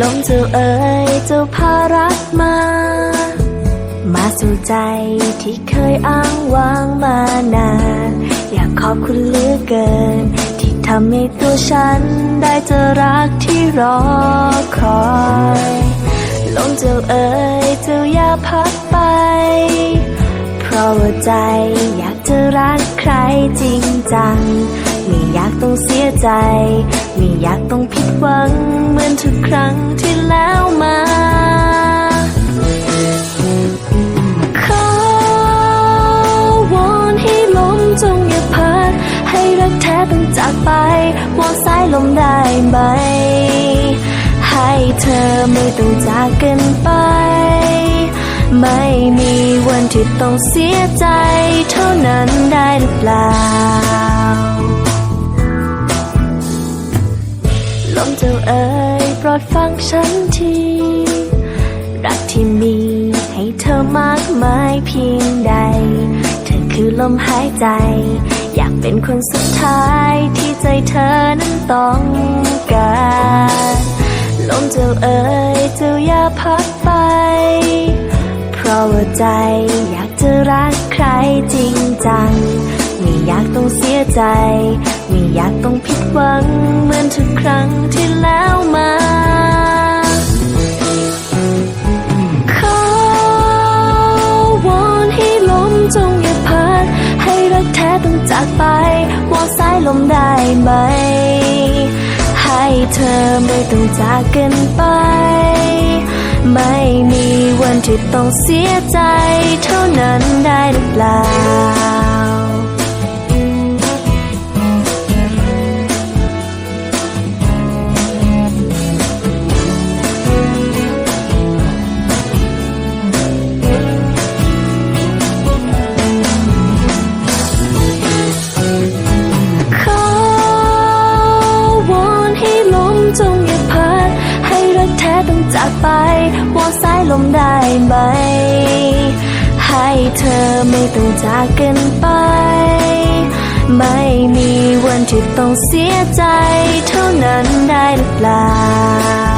ลมเจ้าเอ๋ยเจ้าพารักมา มาสู่ใจที่เคยอ้างว้างมานาน อยากขอบคุณเหลือเกิน ที่ทำให้ตัวฉันได้เจอรักที่รอคอยลมเจ้าเอ๋ยเจ้าอย่าพัดไป เพราะว่าใจอยากจะรักใครจริงจัง อยากต้องเสียใจ ไม่อยากต้องผิดหวัง เหมือนทุกครั้งที่แล้วมาขอวอนให้ลมจงอย่าพัด ให้รักแท้ต้องจากไปวอนสายลมได้ไหม ให้เธอไม่ต้องจากกันไป ไม่มีวันที่ต้องเสียใจ เท่านั้นได้หรือเปล่า เอ๋ยโปรดฟังฉันทีรักที่มีให้เธอมากมายเพียงใด เธอคือลมหายใจ อยากเป็นคนสุดท้ายที่ใจเธอนั้นต้องการลมเจ้าเอ๋ยเจ้าอย่าพัดไป เพราะว่าใจอยากจะรักใครจริงจังไม่อยากต้องเสียใจ ไม่อยากต้องผิดหวังเหมือนทุกครั้งที่ากไปวองสายลมได้ไหม ให้เธอไม่ต้องจากกันไป ไม่มีวันที่ต้องเสียใจ เท่านั้นได้หรือเปล่า จงอย่าพัดให้รักแท้ต้องจากไปวองสายลมได้ไหม ให้เธอไม่ต้องจากกันไป ไม่มีวันที่ต้องเสียใจเท่านั้นได้หรือเปล่า